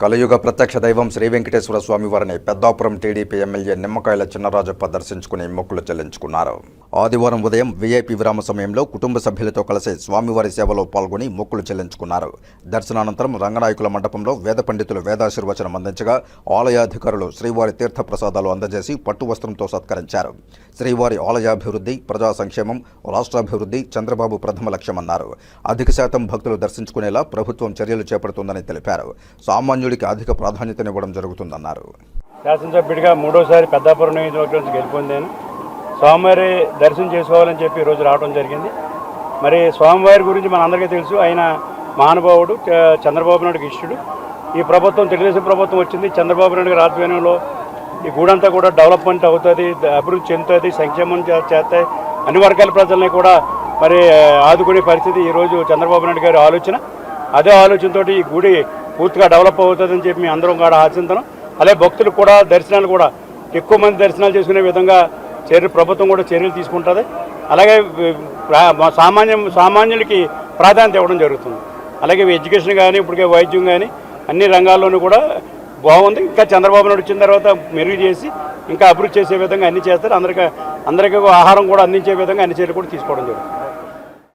కలయుగ ప్రత్యక్ష దైవం శ్రీ వెంకటేశ్వర స్వామి వారిని పెద్దాపురం టీడీపీ ఎమ్మెల్యే నిమ్మకాయల చిన్నరాజప్ప దర్శించుకుని మొక్కులు చెల్లించుకున్నారు. ఆదివారం ఉదయం వీఐపీ విరామ సమయంలో కుటుంబ సభ్యులతో కలిసి స్వామివారి సేవలో పాల్గొని మొక్కులు చెల్లించుకున్నారు. దర్శనానంతరం రంగనాయకుల మండపంలో వేద పండితులు వేదాశీర్వచనం అందించగా ఆలయాధికారులు శ్రీవారి తీర్థ ప్రసాదాలు అందజేసి పట్టు వస్త్రంతో సత్కరించారు. శ్రీవారి ఆలయాభివృద్ధి ప్రజా సంక్షేమం రాష్ట్రాభివృద్ధి చంద్రబాబు ప్రథమ లక్ష్యమన్నారు. అధిక శాతం భక్తులు దర్శించుకునేలా ప్రభుత్వం చర్యలు చేపడుతుందని తెలిపారు. సామాన్యుడికి అధిక ప్రాధాన్యతనివ్వడం జరుగుతుందన్నారు. శాసనసభ్యుడిగా మూడోసారి పెద్దాపురం నియోజకవర్గం నుంచి గెలుపొందాను. స్వామివారి దర్శనం చేసుకోవాలని చెప్పి ఈరోజు రావడం జరిగింది. మరి స్వామివారి గురించి మనందరికీ తెలుసు. ఆయన మహానుభావుడు చంద్రబాబు నాయుడుకి ఇష్టుడు ఈ ప్రభుత్వం తెలుగుదేశం ప్రభుత్వం వచ్చింది. చంద్రబాబు నాయుడు గారి ఆధ్వర్యంలో ఈ గూడంతా కూడా డెవలప్మెంట్ అవుతుంది అభివృద్ధి చెందుతుంది సంక్షేమం చేస్తాయి. అన్ని వర్గాల ప్రజల్ని కూడా మరి ఆదుకునే పరిస్థితి ఈరోజు చంద్రబాబు నాయుడు గారి ఆలోచన. అదే ఆలోచనతో ఈ గుడి పూర్తిగా డెవలప్ అవుతుందని చెప్పి మేము అందరం కూడా ఆశించడం అలాగే భక్తులు కూడా దర్శనాలు కూడా ఎక్కువ మంది దర్శనాలు చేసుకునే విధంగా చర్య ప్రభుత్వం కూడా చర్యలు తీసుకుంటుంది. అలాగే సామాన్య ప్రా- మా సామాన్యం సామాన్యులకి ప్రాధాన్యత ఇవ్వడం జరుగుతుంది. అలాగే ఎడ్యుకేషన్ కానీ ఇప్పటికే వైద్యం కానీ అన్ని రంగాల్లోనూ కూడా బాగుంది. ఇంకా చంద్రబాబు నాయుడు వచ్చిన తర్వాత మెరుగు చేసి ఇంకా అభివృద్ధి చేసే విధంగా అన్ని చేస్తారు. అందరికీ అందరికీ ఆహారం కూడా అందించే విధంగా అన్ని చర్యలు కూడా తీసుకోవడం జరుగుతుంది.